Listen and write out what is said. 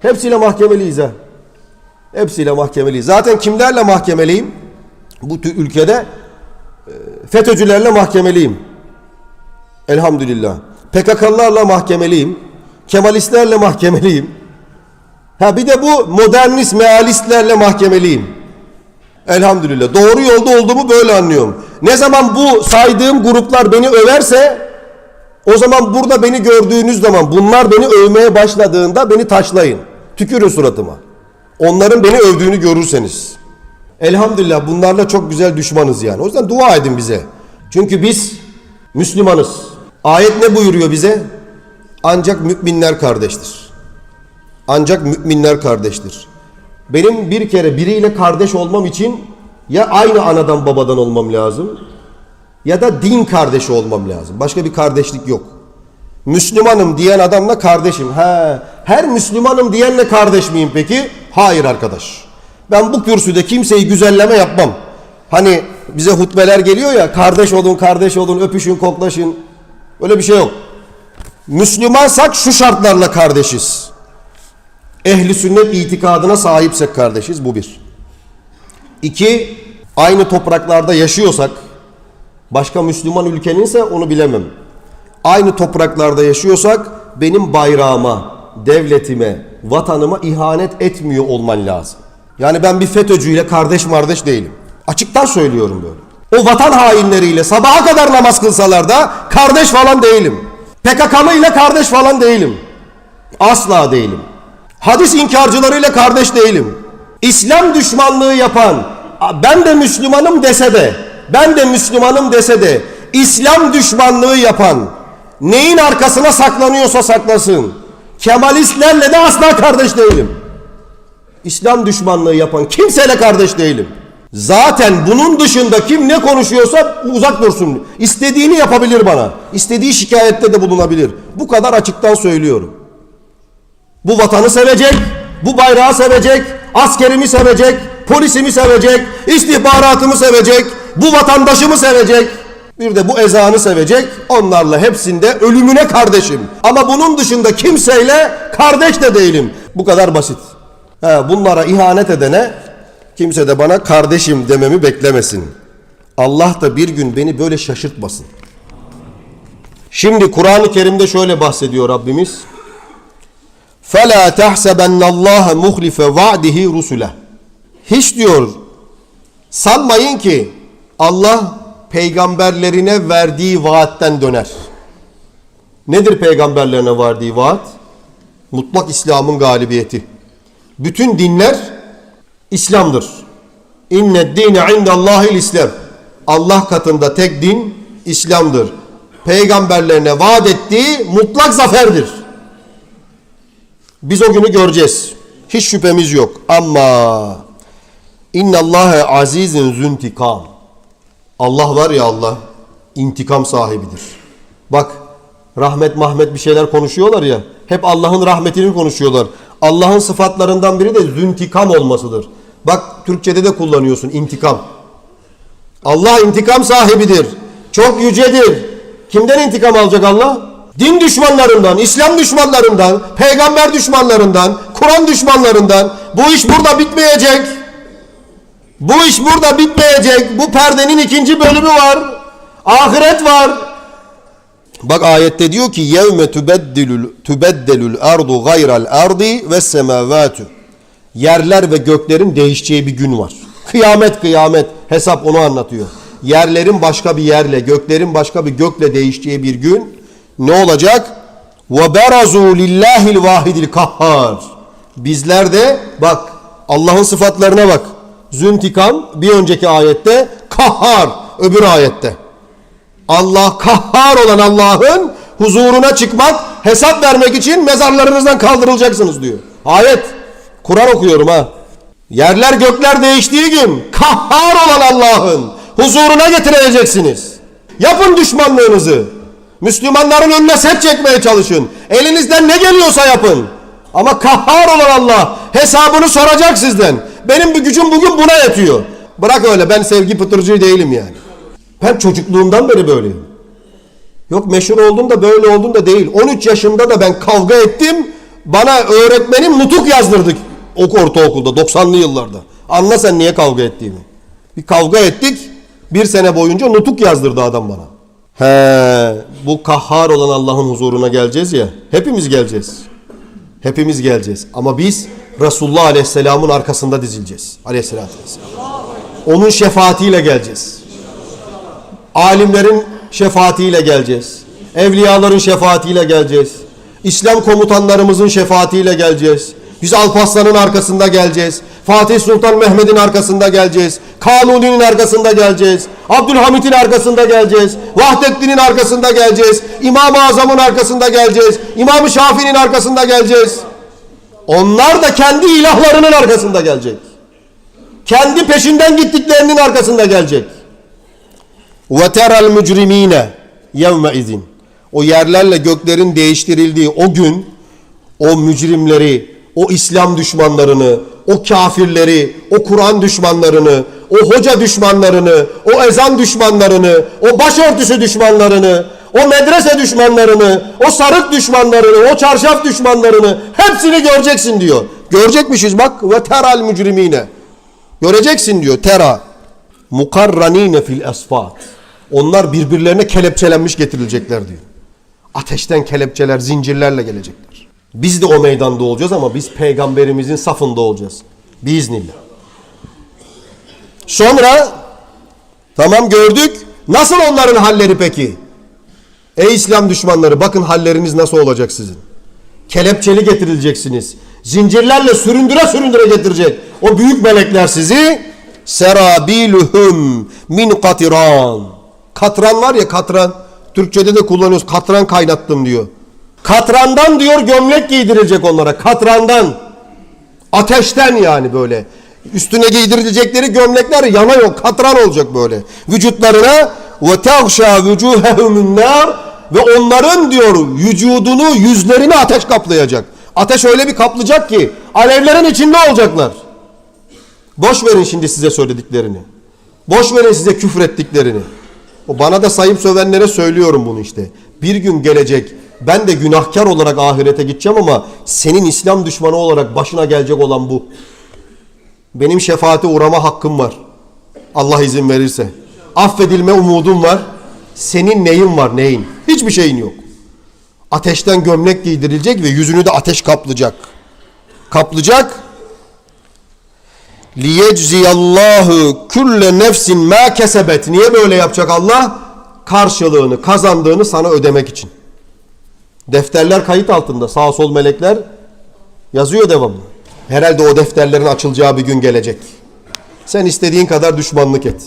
Hepsiyle mahkemeliyiz ha. Hepsiyle mahkemeliyiz. Zaten kimlerle mahkemeliyim? Bu ülkede e, FETÖ'cülerle mahkemeliyim. Elhamdülillah. PKK'lılarla mahkemeliyim. Kemalistlerle mahkemeliyim. Ha bir de bu modernist mealistlerle mahkemeliyim. Elhamdülillah. Doğru yolda olduğumu böyle anlıyorum. Ne zaman bu saydığım gruplar beni överse o zaman burada beni gördüğünüz zaman bunlar beni övmeye başladığında beni taşlayın. Tükürün suratıma. Onların beni övdüğünü görürseniz. Elhamdülillah bunlarla çok güzel düşmanız yani. O yüzden dua edin bize. Çünkü biz Müslümanız. Ayet ne buyuruyor bize? Ancak müminler kardeştir. Ancak müminler kardeştir. Benim bir kere biriyle kardeş olmam için ya aynı anadan babadan olmam lazım ya da din kardeşi olmam lazım. Başka bir kardeşlik yok. Müslümanım diyen adamla kardeşim. He, her Müslümanım diyenle kardeş miyim peki? Hayır arkadaş. Ben bu kürsüde kimseyi güzelleme yapmam. Hani bize hutbeler geliyor ya kardeş olun, kardeş olun, öpüşün, koklaşın. Öyle bir şey yok. Müslümansak şu şartlarla kardeşiz. Ehli sünnet itikadına sahipsek kardeşiz bu bir. İki, aynı topraklarda yaşıyorsak, başka Müslüman ülkeninse onu bilemem. Aynı topraklarda yaşıyorsak benim bayrağıma, devletime, vatanıma ihanet etmiyor olman lazım. Yani ben bir FETÖ'cüyle kardeş kardeş değilim. Açıktan söylüyorum böyle. O vatan hainleriyle sabaha kadar namaz kılsalar da kardeş falan değilim. PKK'lı ile kardeş falan değilim. Asla değilim. Hadis inkarcılarıyla kardeş değilim. İslam düşmanlığı yapan, ben de Müslümanım dese de, ben de Müslümanım dese de, İslam düşmanlığı yapan, neyin arkasına saklanıyorsa saklasın. Kemalistlerle de asla kardeş değilim. İslam düşmanlığı yapan kimseyle kardeş değilim. Zaten bunun dışında kim ne konuşuyorsa uzak dursun. İstediğini yapabilir bana. İstediği şikayette de bulunabilir. Bu kadar açıktan söylüyorum. Bu vatanı sevecek, bu bayrağı sevecek, askerimi sevecek, polisimi sevecek, istihbaratımı sevecek, bu vatandaşımı sevecek. Bir de bu ezanı sevecek. Onlarla hepsinde ölümüne kardeşim. Ama bunun dışında kimseyle kardeş de değilim. Bu kadar basit. He, bunlara ihanet edene kimse de bana kardeşim dememi beklemesin. Allah da bir gün beni böyle şaşırtmasın. Şimdi Kur'an-ı Kerim'de şöyle bahsediyor Rabbimiz. فَلَا تَحْسَبَنَّ اللّٰهَ مُخْلِفَ وَعْدِهِ رُسُلَهِ Hiç diyor sanmayın ki Allah peygamberlerine verdiği vaatten döner. Nedir peygamberlerine verdiği vaat? Mutlak İslam'ın galibiyeti. Bütün dinler İslam'dır. İnne dine indallahil İslam. Allah katında tek din İslam'dır. Peygamberlerine vaat ettiği mutlak zaferdir. Biz o günü göreceğiz. Hiç şüphemiz yok. Ama innallâhe azizin züntikam. Allah var ya Allah intikam sahibidir. Bak rahmet mahmet bir şeyler konuşuyorlar ya. Hep Allah'ın rahmetini konuşuyorlar. Allah'ın sıfatlarından biri de züntikam olmasıdır. Bak Türkçede de kullanıyorsun intikam. Allah intikam sahibidir. Çok yücedir. Kimden intikam alacak Allah? Din düşmanlarından, İslam düşmanlarından, peygamber düşmanlarından, Kur'an düşmanlarından. Bu iş burada bitmeyecek. Bu iş burada bitmeyecek. Bu perdenin ikinci bölümü var. Ahiret var. Bak ayette diyor ki yevme tubeddelul tubeddelul ardu gayral ardi ve semavatu. Yerler ve göklerin değişeceği bir gün var. Kıyamet kıyamet hesap onu anlatıyor. Yerlerin başka bir yerle, göklerin başka bir gökle değişeceği bir gün ne olacak? Ve berazu lillahil vahidil kahhar. Bizler de bak Allah'ın sıfatlarına bak. Züntikam bir önceki ayette, kahhar öbür ayette. Allah kahhar olan Allah'ın huzuruna çıkmak, hesap vermek için mezarlarınızdan kaldırılacaksınız diyor. Ayet. Kur'an okuyorum ha. Yerler gökler değiştiği gün kahhar olan Allah'ın huzuruna getireceksiniz. Yapın düşmanlığınızı. Müslümanların önüne set çekmeye çalışın. Elinizden ne geliyorsa yapın. Ama kahhar olan Allah hesabını soracak sizden. Benim bir gücüm bugün buna yetiyor. Bırak öyle ben sevgi pıtırcı değilim yani. Ben çocukluğumdan beri böyleyim. Yok meşhur oldum da böyle oldum da değil. 13 yaşımda da ben kavga ettim. bana öğretmenim nutuk yazdırdık ok ortaokulda 90'lı yıllarda. Anla sen niye kavga ettiğimi. Bir kavga ettik. Bir sene boyunca nutuk yazdırdı adam bana. He, bu kahhar olan Allah'ın huzuruna geleceğiz ya. Hepimiz geleceğiz. Hepimiz geleceğiz. Ama biz Resulullah Aleyhisselam'ın arkasında dizileceğiz. Aleyhisselatü Vesselam. Onun şefaatiyle geleceğiz. Alimlerin şefaatiyle geleceğiz. Evliyaların şefaatiyle geleceğiz. İslam komutanlarımızın şefaatiyle geleceğiz. Biz Alparslan'ın arkasında geleceğiz. Fatih Sultan Mehmet'in arkasında geleceğiz. Kanuni'nin arkasında geleceğiz. Abdülhamit'in arkasında geleceğiz. Vahdettin'in arkasında geleceğiz. İmam-ı Azam'ın arkasında geleceğiz. İmam-ı Şafii'nin arkasında geleceğiz. Onlar da kendi ilahlarının arkasında gelecek. Kendi peşinden gittiklerinin arkasında gelecek. Teral mücrimine yevme izin. O yerlerle göklerin değiştirildiği o gün o mücrimleri, o İslam düşmanlarını, o kafirleri, o Kur'an düşmanlarını, o hoca düşmanlarını, o ezan düşmanlarını, o başörtüsü düşmanlarını, o medrese düşmanlarını, o sarık düşmanlarını, o çarşaf düşmanlarını hepsini göreceksin diyor. Görecekmişiz bak ve teral mücrimine. Göreceksin diyor tera. Mukarranine fil esfat. Onlar birbirlerine kelepçelenmiş getirilecekler diyor. Ateşten kelepçeler, zincirlerle gelecekler. Biz de o meydanda olacağız ama biz peygamberimizin safında olacağız. Biiznillah. Sonra tamam gördük. Nasıl onların halleri peki? Ey İslam düşmanları bakın halleriniz nasıl olacak sizin. Kelepçeli getirileceksiniz. Zincirlerle süründüre süründüre getirecek. O büyük melekler sizi serabiluhum min katiran. Katran var ya katran. Türkçede de kullanıyoruz. Katran kaynattım diyor. Katrandan diyor gömlek giydirilecek onlara. Katrandan. Ateşten yani böyle. Üstüne giydirilecekleri gömlekler yana yok. Katran olacak böyle. Vücutlarına ve tahşa vucuhehumun nar ve onların diyor vücudunu, yüzlerini ateş kaplayacak. Ateş öyle bir kaplayacak ki alevlerin içinde olacaklar. Boş verin şimdi size söylediklerini. Boş verin size küfrettiklerini. O bana da sayıp sövenlere söylüyorum bunu işte. Bir gün gelecek ben de günahkar olarak ahirete gideceğim ama senin İslam düşmanı olarak başına gelecek olan bu. Benim şefaate uğrama hakkım var. Allah izin verirse. Affedilme umudum var. Senin neyin var neyin? Hiçbir şeyin yok. Ateşten gömlek giydirilecek ve yüzünü de ateş kaplayacak. Kaplayacak. liyecziyallahu kulle nefsin ma kesebet. Niye böyle yapacak Allah? Karşılığını, kazandığını sana ödemek için. Defterler kayıt altında. Sağ sol melekler yazıyor devamlı. Herhalde o defterlerin açılacağı bir gün gelecek. Sen istediğin kadar düşmanlık et.